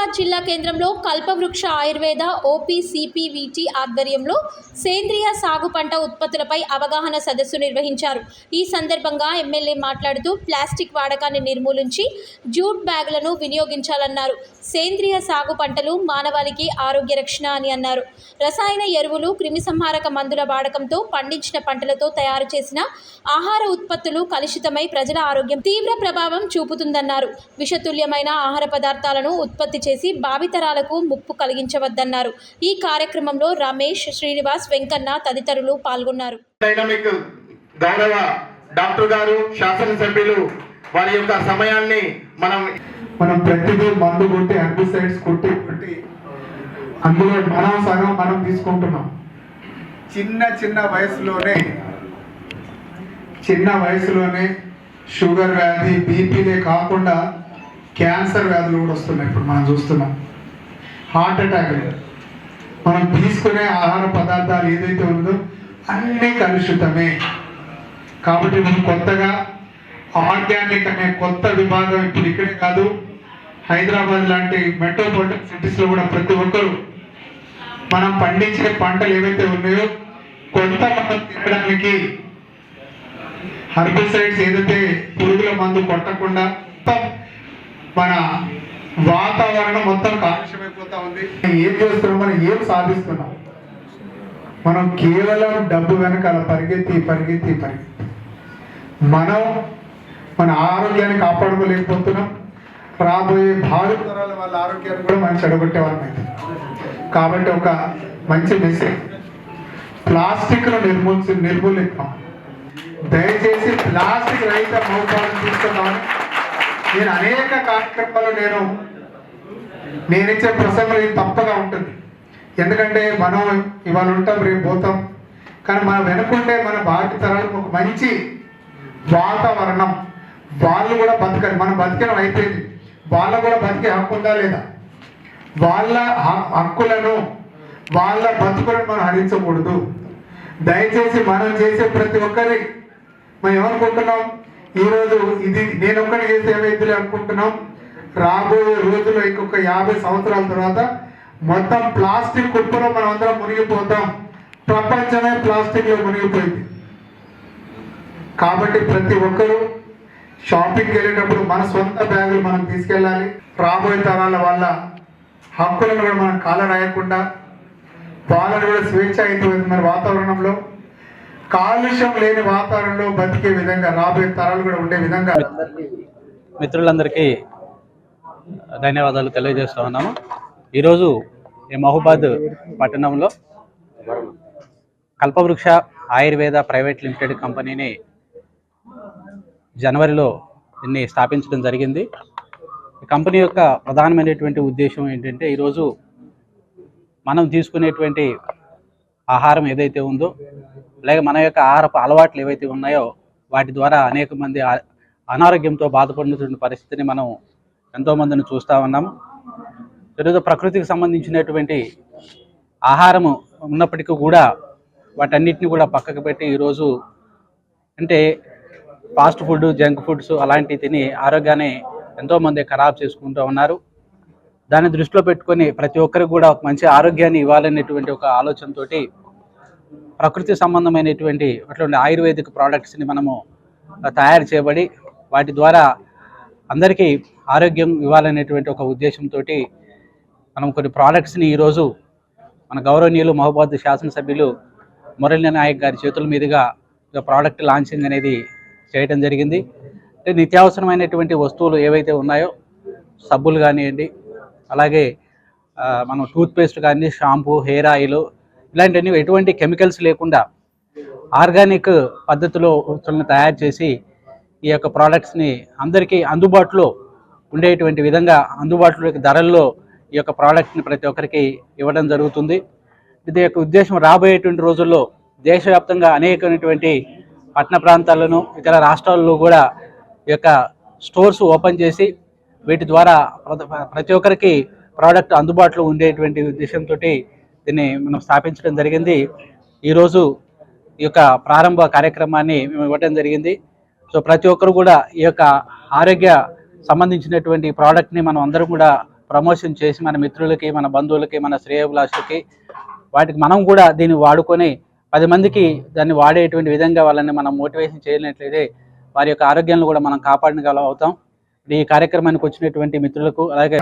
మహబూబాబాద్ జిల్లా కేంద్రంలో కల్పవృక్ష ఆయుర్వేద ఓపీసీపీవీటీ ఆధ్వర్యంలో సేంద్రియ సాగు పంట ఉత్పత్తులపై అవగాహన సదస్సు నిర్వహించారు. ఈ సందర్భంగా ఎమ్మెల్యే మాట్లాడుతూ ప్లాస్టిక్ వాడకాన్ని నిర్మూలించి జూట్ బ్యాగులను వినియోగించాలన్నారు. సేంద్రియ సాగు పంటలు మానవాళికి ఆరోగ్య రక్షణ అని అన్నారు. రసాయన ఎరువులు క్రిమిసంహారక మందుల వాడకంతో పండించిన పంటలతో తయారు చేసిన ఆహార ఉత్పత్తులు కలుషితమై ప్రజల ఆరోగ్యం తీవ్ర ప్రభావం చూపుతుందన్నారు. విషతుల్యమైన ఆహార పదార్థాలను ఉత్పత్తి చేసి భావితరాలకు ముప్పు కలిగించవద్దన్నారు. ఈ కార్యక్రమంలో రమేష్ శ్రీనివాస్ వెంకన్న తదితరులు పాల్గొన్నారు. డాక్టర్ గారు శాసనసభ్యులు వారి యొక్క సమయాన్ని మనం మనం ప్రతిదీ మందు కొట్టి హెర్బిసైడ్స్ కొట్టి కొట్టి అందులో మనం సగం మనం తీసుకుంటున్నాం. చిన్న చిన్న వయసులోనే చిన్న వయసులోనే షుగర్ వ్యాధి బీపీలే కాకుండా క్యాన్సర్ వ్యాధులు కూడా వస్తున్నాయి ఇప్పుడు మనం చూస్తున్నాం. హార్ట్ అటాక్లు మనం తీసుకునే ఆహార పదార్థాలు ఏదైతే ఉందో అన్నీ కలుషితమే. కాబట్టి మనం కొత్తగా ఆర్గానిక్ అనే కొత్త విభాగం ఇప్పుడు ఇక్కడే కాదు హైదరాబాద్ లాంటి మెట్రోపాలిటన్ సిటీస్లో కూడా ప్రతి ఒక్కరు మనం పండించే పంటలు ఏవైతే ఉన్నాయో కొంత మనం తినడానికి హర్బిసైడ్స్ ఏదైతే పురుగుల మందు కొట్టకుండా మన వాతావరణం మొత్తం కాలుష్యమైపోతా ఉంది. ఏం చేస్తున్నాం? మనం ఏం సాధిస్తున్నాం? మనం కేవలం డబ్బు వెనకాల పరిగెత్తి పరిగెత్తి పరిగెత్తి. మనం మన ఆరోగ్యాన్ని కాపాడుకోలేకపోతున్నాం. రాబోయే భావి తరాల వాళ్ళ ఆరోగ్యాన్ని కూడా మనం చెడగొట్టే వాళ్ళం కాబట్టి ఒక మంచి మెసేజ్ ప్లాస్టిక్ను నిర్మూలి నిర్మూలిద్దాం. దయచేసి ప్లాస్టిక్ రహిత మౌపాలను తీసుకుందామని నేను అనేక కార్యక్రమాలు నేను నేనిచ్చే ప్రసంగం ఇది తప్పగా ఉంటుంది. ఎందుకంటే మనం ఇవాళ ఉంటాం రేపు పోతాం. కానీ మనం వెనుకుంటే మన భావి తరాలకు ఒక మంచి వాతావరణం. వాళ్ళు కూడా బతకాలి మనం బతికడం అయిపోయింది. వాళ్ళ కూడా బతికే హక్కు ఉందా లేదా? వాళ్ళ హ- హక్కులను వాళ్ళ బతుకులను మనం హరించకూడదు. దయచేసి మనం చేసే ప్రతి ఒక్కరి మనం ఏమనుకుంటున్నాం? ఈరోజు ఇది నేను ఒక్కడి చేసే ఏమైతే అనుకుంటున్నాం. రాబోయే రోజుల్లో ఇంకొక యాభై సంవత్సరాల తర్వాత మొత్తం ప్లాస్టిక్ కుప్పలో మనం అందరం మునిగిపోతాం. ప్రపంచమే ప్లాస్టిక్లో మునిగిపోయింది. కాబట్టి ప్రతి ఒక్కరూ షాపింగ్కి వెళ్ళేటప్పుడు మన సొంత బ్యాగులు మనం తీసుకెళ్ళాలి. రాబోయే తరాల వల్ల హక్కులను కూడా మనం కాలరాయకుండా వాళ్ళని కూడా స్వేచ్ఛ అయిపోయింది మన వాతావరణంలో. కాలుష్యం లేని వాతావరణంలో బతికే విధంగా రాబోయే తరాలు కూడా ఉండే విధంగా మిత్రులందరికీ ధన్యవాదాలు తెలియజేస్తా ఉన్నాము. ఈరోజు ఈ మహబాద్ పట్టణంలో కల్పవృక్ష ఆయుర్వేద ప్రైవేట్ లిమిటెడ్ కంపెనీని జనవరిలో దీన్ని స్థాపించడం జరిగింది. ఈ కంపెనీ యొక్క ప్రధానమైనటువంటి ఉద్దేశం ఏంటంటే ఈరోజు మనం తీసుకునేటువంటి ఆహారం ఏదైతే ఉందో అలాగే మన యొక్క ఆహారపు అలవాట్లు ఏవైతే ఉన్నాయో వాటి ద్వారా అనేక మంది అనారోగ్యంతో బాధపడినటువంటి పరిస్థితిని మనం ఎంతో మందిని చూస్తూ ఉన్నాము ఈరోజు ప్రకృతికి సంబంధించినటువంటి ఆహారము ఉన్నప్పటికీ కూడా వాటన్నిటిని కూడా పక్కకు పెట్టి ఈరోజు అంటే ఫాస్ట్ ఫుడ్ జంక్ ఫుడ్స్ అలాంటివి తిని ఆరోగ్యాన్ని ఎంతోమంది ఖరాబ్ చేసుకుంటూ ఉన్నారు. దాన్ని దృష్టిలో పెట్టుకొని ప్రతి ఒక్కరికి కూడా ఒక మంచి ఆరోగ్యాన్ని ఇవ్వాలనేటువంటి ఒక ఆలోచనతోటి ప్రకృతి సంబంధమైనటువంటి అటువంటి ఆయుర్వేదిక్ ప్రోడక్ట్స్ని మనము తయారు చేయబడి వాటి ద్వారా అందరికీ ఆరోగ్యం ఇవ్వాలనేటువంటి ఒక ఉద్దేశంతో మనం కొన్ని ప్రోడక్ట్స్ని ఈరోజు మన గౌరవనీయులు మహబాద్ శాసనసభ్యులు మురళీ నాయక్ గారి చేతుల మీదుగా ప్రోడక్ట్ లాంచింగ్ అనేది చేయడం జరిగింది. అంటే నిత్యావసరమైనటువంటి వస్తువులు ఏవైతే ఉన్నాయో సబ్బులు కానివ్వండి అలాగే మనం టూత్పేస్ట్ కానీ షాంపూ హెయిర్ ఆయిల్ ఇలాంటివన్నీ ఎటువంటి కెమికల్స్ లేకుండా ఆర్గానిక్ పద్ధతిలో వస్తువులను తయారు చేసి ఈ యొక్క ప్రోడక్ట్స్ని అందరికీ అందుబాటులో ఉండేటువంటి విధంగా అందుబాటులో ధరల్లో ఈ యొక్క ప్రోడక్ట్ని ప్రతి ఒక్కరికి ఇవ్వడం జరుగుతుంది. ఇది యొక్క ఉద్దేశం రాబోయేటువంటి రోజుల్లో దేశవ్యాప్తంగా అనేకమైనటువంటి పట్టణ ప్రాంతాలను ఇతర రాష్ట్రాల్లో కూడా ఈ యొక్క స్టోర్స్ ఓపెన్ చేసి వీటి ద్వారా ప్రతి- ఒక్కరికి ప్రోడక్ట్ అందుబాటులో ఉండేటువంటి ఉద్దేశంతో దీన్ని మనం స్థాపించడం జరిగింది. ఈరోజు ఈ యొక్క ప్రారంభ కార్యక్రమాన్ని మేము ఇవ్వడం జరిగింది. సో ప్రతి ఒక్కరు కూడా ఈ యొక్క ఆరోగ్య సంబంధించినటువంటి ప్రోడక్ట్ని మనం అందరం కూడా ప్రమోషన్ చేసి మన మిత్రులకి మన బంధువులకి మన శ్రేయోభిలాషులకి వాటికి మనం కూడా దీన్ని వాడుకొని పది మందికి దాన్ని వాడేటువంటి విధంగా వాళ్ళని మనం మోటివేషన్ చేయనట్లయితే వారి యొక్క ఆరోగ్యాన్ని కూడా మనం కాపాడగలం అవుతాం. ఈ కార్యక్రమానికి వచ్చినటువంటి మిత్రులకు అలాగే